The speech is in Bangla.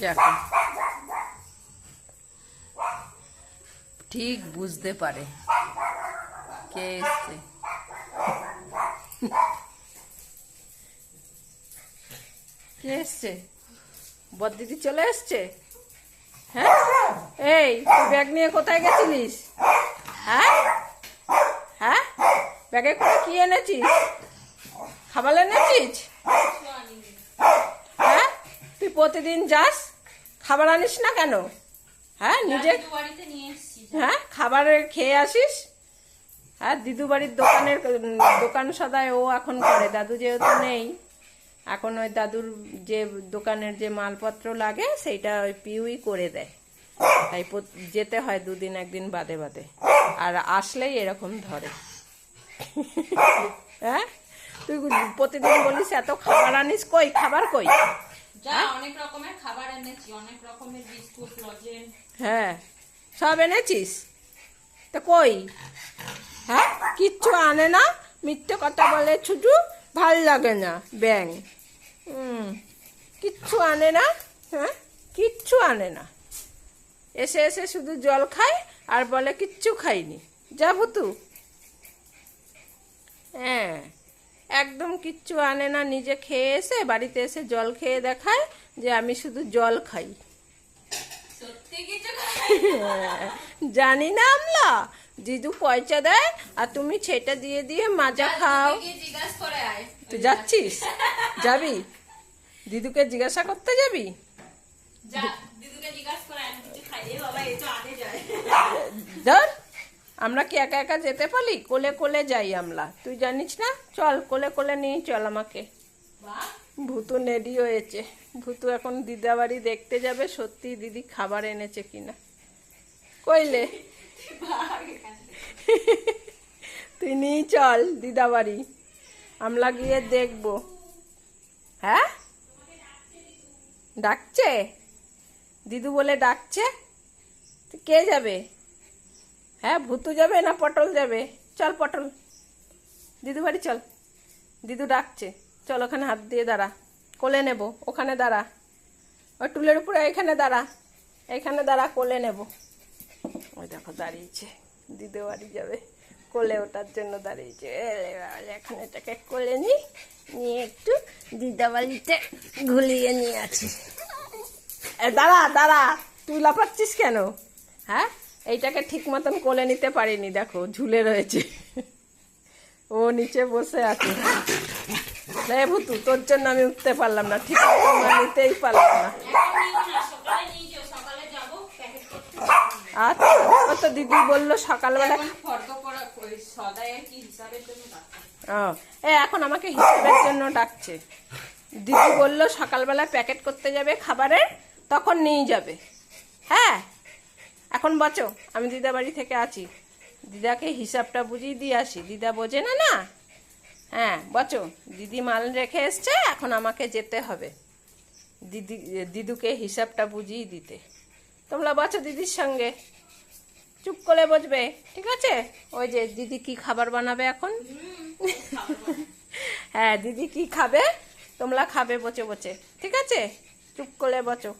দেখো ঠিক বুঝতে পারে। কে এসছে? কে এসছে? বদিদি চলে এসছে? হ্যাঁ? এই তুই ব্যাগ নিয়ে কোথায় গেছিলিস? হ্যাঁ? হ্যাঁ? ব্যাগে করে কি এনেছিস? খাবার এনেছিস? প্রতিদিন যাস খাবার আনিস না কেন? হ্যাঁ নিজে হ্যাঁ খাবার খেয়ে আসিস। হ্যাঁ দিদু বাড়ির দোকানের দোকান সদায় ও এখন করে দাদু যেহেতু নেই এখন ওই দাদুর যে দোকানের যে মালপত্র লাগে সেইটা ওই পিউই করে দেয়। তাই যেতে হয় দুদিন একদিন বাদে বাদে। আর আসলেই এরকম ধরে। হ্যাঁ? তুই প্রতিদিন বলিস এত খাবার আনিস কই? খাবার কই? যা অনেক রকমের খাবার এনেছি অনেক রকমের বিস্কুট লজেন। হ্যাঁ সব এনেছিস? তো কই? হ্যাঁ কিচ্ছু আনে না মিথ্যে কথা বলে ছুটু ভালো লাগে না ব্যাং হুম কিচ্ছু আনে না হ্যাঁ কিচ্ছু আনে না। এসে এসে শুধু জল খায় আর বলে কিচ্ছু খাইনি। যা ভুতু। হ্যাঁ। একদম কিচ্ছু আনে না নিজে খেয়ে এসে বাড়িতে এসে জল খেয়ে দেখায় যে আমি শুধু জল খাই। জানি না আমলা দিদু পয়সা দেয় আর তুমি সেটা দিয়ে দিয়ে মাজা খাও। তুই যাচ্ছিস? যাবি? দিদুকে জিজ্ঞাসা করতে যাবি? ধর। আমরা কি একা একা যেতে পারি? কোলে কোলে যাই আমরা। তুই জানিস না? চল, কোলে কোলে নিয়ে চল আমাকে। ভূতু নেডি হয়েছে। ভূতু এখন দিদাবাড়ি দেখতে যাবে, সত্যি দিদি খাবার এনেছে কিনা। কইলে? তুই নিয়ে চল দিদাবাড়ি। আমরা গিয়ে দেখব। হ্যাঁ? ডাকছে? দিদু বলে ডাকছে? কে যাবে? হ্যাঁ ভূতু যাবে না পটল যাবে? চল পটল। দিদু বাড়ি চল। দিদু ডাকছে। চল ওখানে হাত দিয়ে দাঁড়া। কোলে নেব, ওখানে দাঁড়া। ওই টুলের উপরে, এখানে দাঁড়া। এখানে দাঁড়া, কোলে নেব। ওই দেখো দাঁড়িয়েছে। দিদু বাড়ি যাবে। কোলে ওটার জন্য দাঁড়িয়েছে। এখন এটাকে কোলে নি নিয়ে একটু দিদা বাড়িতে ঘুলিয়ে নিয়ে আছি দাঁড়া দাঁড়া। তুই লাফাচ্ছিস কেন? হ্যাঁ? এইটাকে ঠিক মতন কোলে নিতে পারিনি দেখো ঝুলে রয়েছে। ও নিচে বসে আছে। রে ভুতু তোর জন্য আমি উঠতে পারলাম না ঠিক মতন নিতেই পারলাম না। আচ্ছা ও তো দিদি বলল সকালবেলা ও এ এখন আমাকে হিসেবের জন্য ডাকছে। দিদি বলল সকালবেলা প্যাকেট করতে যাবে খাবারের তখন নিয়ে যাবে। হ্যাঁ এখন বচো, আমি দিদা বাড়ি থেকে আছি। দিদাকে হিসাবটা বুঝিয়ে দিয়ে আসি। দিদা বোঝে না না? হ্যাঁ বচো। দিদি মাল রেখে এসছে, এখন আমাকে যেতে হবে। দিদি, দিদুকে হিসাবটা বুঝিয়ে দিতে। তোমরা বচো দিদির সঙ্গে। চুপ করে বসবে, ঠিক আছে? ওই যে দিদি কি খাবার বানাবে এখন? হ্যাঁ দিদি কি খাবে? তোমরা খাবে, বচে বচে। ঠিক আছে? চুপ করে বচো।